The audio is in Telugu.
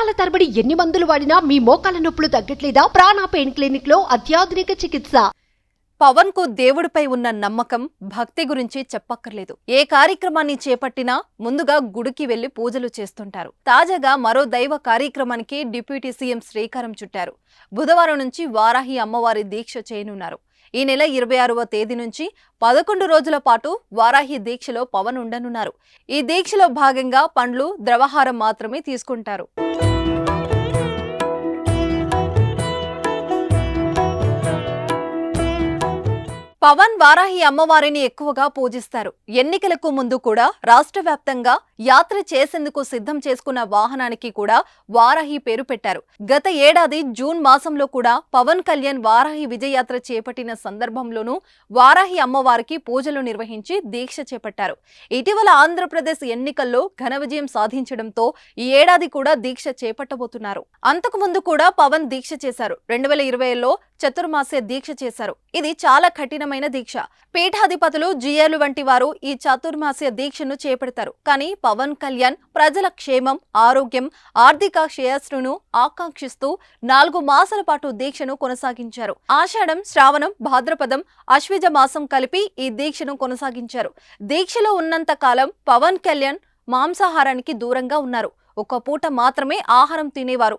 సంవత్సరాల తరబడి ఎన్ని మందులు వాడినా మీ మోకాల నొప్పులు తగ్గట్లేదా? ప్రాణ పెయిన్ క్లినిక్లో అత్యాధునిక చికిత్స. పవన్కు దేవుడిపై ఉన్న నమ్మకం భక్తి గురించి చెప్పక్కర్లేదు. ఏ కార్యక్రమాన్ని చేపట్టినా ముందుగా గుడికి వెళ్ళి పూజలు చేస్తుంటారు. తాజాగా మరో దైవ కార్యక్రమానికి డిప్యూటీ సీఎం శ్రీకారం చుట్టారు. బుధవారం నుంచి వారాహి అమ్మవారి దీక్ష చేయనున్నారు. ఈ నెల ఇరవై ఆరవ తేదీ నుంచి పదకొండు రోజుల పాటు వారాహి దీక్షలో పవన్ ఉండనున్నారు. ఈ దీక్షలో భాగంగా పండ్లు ద్రవహారం మాత్రమే తీసుకుంటారు. పవన్ వారాహి అమ్మవారిని ఎక్కువగా పూజిస్తారు. ఎన్నికలకు ముందు కూడా రాష్ట్ర వ్యాప్తంగా యాత్ర చేసేందుకు సిద్ధం చేసుకున్న వాహనానికి కూడా వారాహి పేరు పెట్టారు. గత ఏడాది జూన్ మాసంలో కూడా పవన్ కళ్యాణ్ వారాహి విజయయాత్ర చేపట్టిన సందర్భంలోనూ వారాహి అమ్మవారికి పూజలు నిర్వహించి దీక్ష చేపట్టారు. ఇటీవల ఆంధ్రప్రదేశ్ ఎన్నికల్లో ఘన విజయం సాధించడంతో ఈ ఏడాది కూడా దీక్ష చేపట్టబోతున్నారు. అంతకుముందు కూడా పవన్ దీక్ష చేశారు. రెండు వేల ఇరవైలో చతుర్మాస్య దీక్ష చేశారు. ఇది చాలా కఠినమైన దీక్ష. పీఠాధిపతులు జిఏలు వంటి వారు ఈ చతుర్మాస్య దీక్షను చేపడతారు. కానీ పవన్ కళ్యాణ్ ప్రజల క్షేమం ఆరోగ్యం ఆర్థిక శ్రేయస్సును ఆకాంక్షిస్తూ నాలుగు మాసాల పాటు దీక్షను కొనసాగించారు. ఆషాఢం శ్రావణం భాద్రపదం అశ్విజ మాసం కలిపి ఈ దీక్షను కొనసాగించారు. దీక్షలో ఉన్నంత కాలం పవన్ కళ్యాణ్ మాంసాహారానికి దూరంగా ఉన్నారు. ఒక పూట మాత్రమే ఆహారం తినేవారు.